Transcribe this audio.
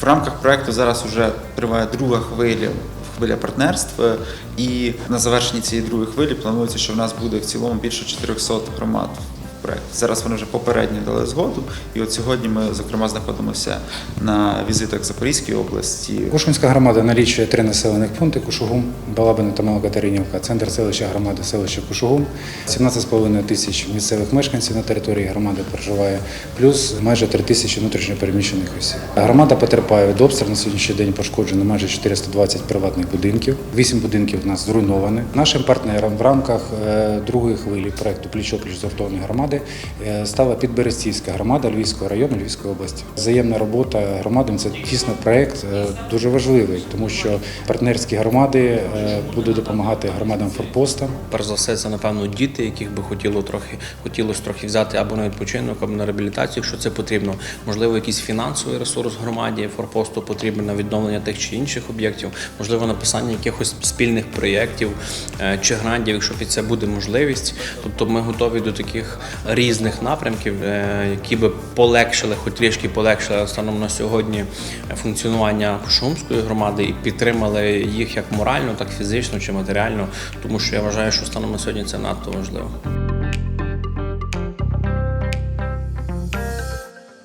В рамках проекту зараз вже триває друга хвиля. Хвиля партнерств, е, і на завершенні цієї другої хвилі планується, що в нас буде в цілому більше 400 громад в. Зараз вони вже попередньо дали згоду, і от сьогодні ми, зокрема, знаходимося на візитах в Запорізькій області. Кушумська громада налічує три населених пункти Кушугум, Балабина та Малокатеринівка, центр селища громади, селище Кушугум. 17,5 тисяч місцевих мешканців на території громади проживає, плюс майже 3 тисячі внутрішньопереміщених осіб. Громада потерпає від обстрілу. На сьогоднішній день пошкоджено майже 420 приватних будинків. Вісім будинків у нас зруйновані. Нашим партнером в рамках е, другої хвилі проекту Пліч-опліч згуртованої громади е, стала Підберестівська громада Львівського району Львівської області. Взаємна робота громадам це дійсно проект е, дуже важливий, тому що партнерські громади е, будуть допомагати громадам форпостам. Перш за все, це напевно діти, яких би хотіло трохи хотілося трохи взяти або на відпочинок, або на реабілітацію, якщо це потрібно. Можливо, якийсь фінансовий ресурс громаді форпосту потрібен на відновлення тих чи інших об'єктів, можливо, написання якихось спільних проєктів чи грантів, якщо під це буде можливість. Тобто ми готові до таких різних напрямків, е, які би полегшили, хоч трішки полегшили станом на сьогодні функціонування Шумської громади і підтримали їх як морально, так фізично чи матеріально, тому що я вважаю, що станом на сьогодні це надто важливо.